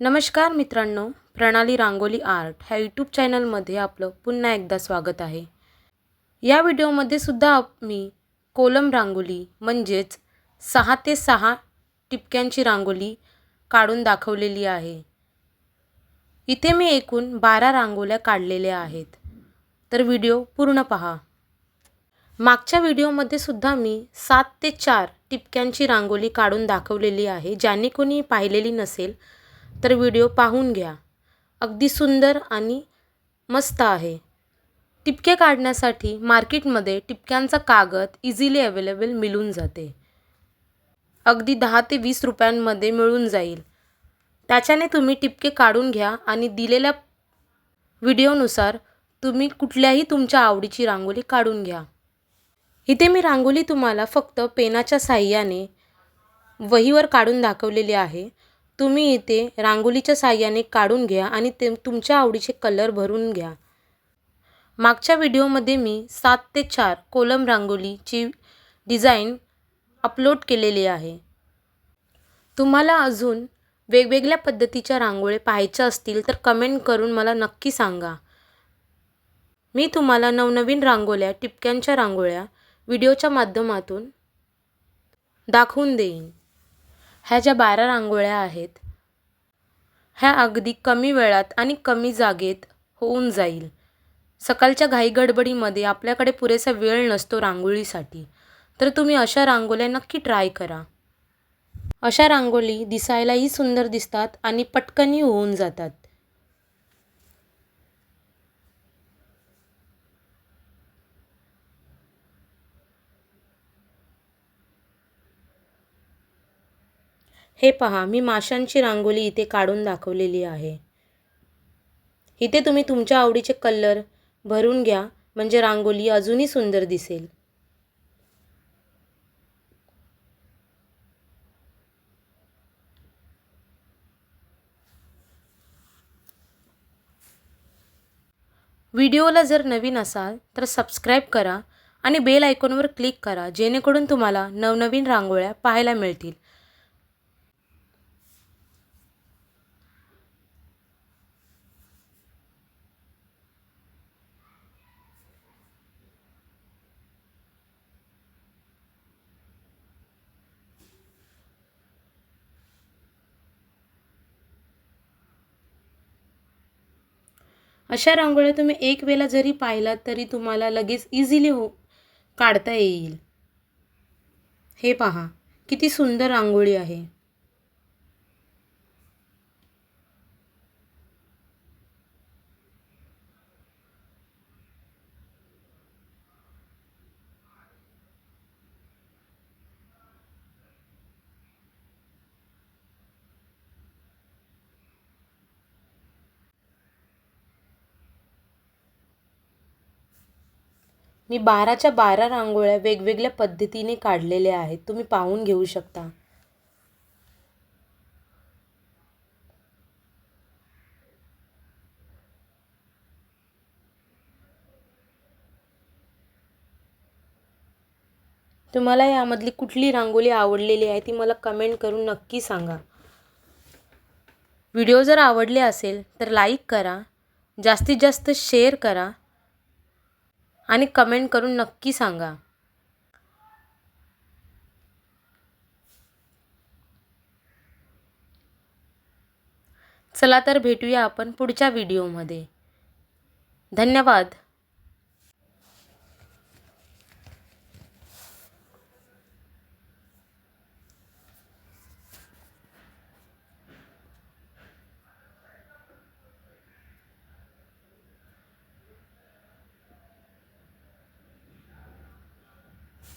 नमस्कार मित्रांनो प्रणाली रांगोली आर्ट ह्या यूट्यूब चॅनलमध्ये आपलं पुन्हा एकदा स्वागत आहे. या व्हिडिओमध्ये सुद्धा मी कोलम रांगोली म्हणजेच सहा ते सहा टिपक्यांची रांगोली काढून दाखवलेली आहे. इथे मी एकूण बारा रांगोल्या काढलेल्या आहेत. तर व्हिडिओ पूर्ण पहा. मागच्या व्हिडिओमध्ये सुद्धा मी सात ते चार टिपक्यांची रांगोली काढून दाखवलेली आहे. ज्याने कोणी पाहिलेली नसेल तर व्हिडिओ पाहून घ्या. अगदी सुंदर आणि मस्त आहे. टिपके काढण्यासाठी मार्केटमध्ये टिपक्यांचा कागद इझिली अवेलेबल मिळून जाते. अगदी दहा ते वीस रुपयांमध्ये मिळून जाईल. त्याच्याने तुम्ही टिपके काढून घ्या आणि दिलेल्या व्हिडिओनुसार तुम्ही कुठल्याही तुमच्या आवडीची रांगोळी काढून घ्या. इथे मी रांगोळी तुम्हाला फक्त पेनाच्या साह्याने वहीवर काढून दाखवलेली आहे. तुम्ही इथे रांगोळीच्या साह्याने काढून घ्या आणि ते तुमच्या आवडीचे कलर भरून घ्या. मागच्या व्हिडिओमध्ये मी सात ते चार कोलम रांगोळीची डिझाईन अपलोड केलेली आहे. तुम्हाला अजून वेगवेगळ्या पद्धतीच्या रांगोळ्या पाहायच्या असतील तर कमेंट करून मला नक्की सांगा. मी तुम्हाला नवनवीन रांगोळ्या टिपक्यांच्या रांगोळ्या व्हिडिओच्या माध्यमातून दाखवून देईन. ह्या ज्या बारा रांगोळ्या आहेत ह्या अगदी कमी वेळात आणि कमी जागेत होऊन जाईल. सकाळच्या घाईगडबडीमध्ये आपल्याकडे पुरेसा वेळ नसतो रांगोळीसाठी. तर तुम्ही अशा रांगोळ्या नक्की ट्राय करा. अशा रांगोळी दिसायलाही सुंदर दिसतात आणि पटकनही होऊन जातात. हे पहा मी माशांची रांगोळी इथे काढून दाखवलेली आहे. इथे तुम्ही तुमच्या आवडीचे कलर भरून घ्या म्हणजे रांगोळी अजूनही सुंदर दिसेल. व्हिडिओला जर नवीन असाल तर सबस्क्राईब करा आणि बेल आयकॉनवर क्लिक करा जेणेकरून तुम्हाला नवनवीन रांगोळ्या पाहायला मिळतील. अशा रांगोळ्या तुम्ही एक वेळा जरी पाहिलात तरी तुम्हाला लगेच इझिली हो काढता येईल. हे पहा किती सुंदर रांगोळी आहे. मी बाराच्या बारा रांगोळ्या वेगवेगळ्या पद्धतीने काढलेल्या आहेत. तुम्ही पाहून घेऊ शकता. तुम्हाला यामधली कुठली रांगोळी आवडलेली आहे ती मला कमेंट करून नक्की सांगा. व्हिडिओ जर आवडले असेल तर लाईक करा जास्तीत जास्त शेअर करा आणि कमेंट करून नक्की सांगा. चला तर भेटूया आपण पुढच्या व्हिडिओमध्ये. धन्यवाद.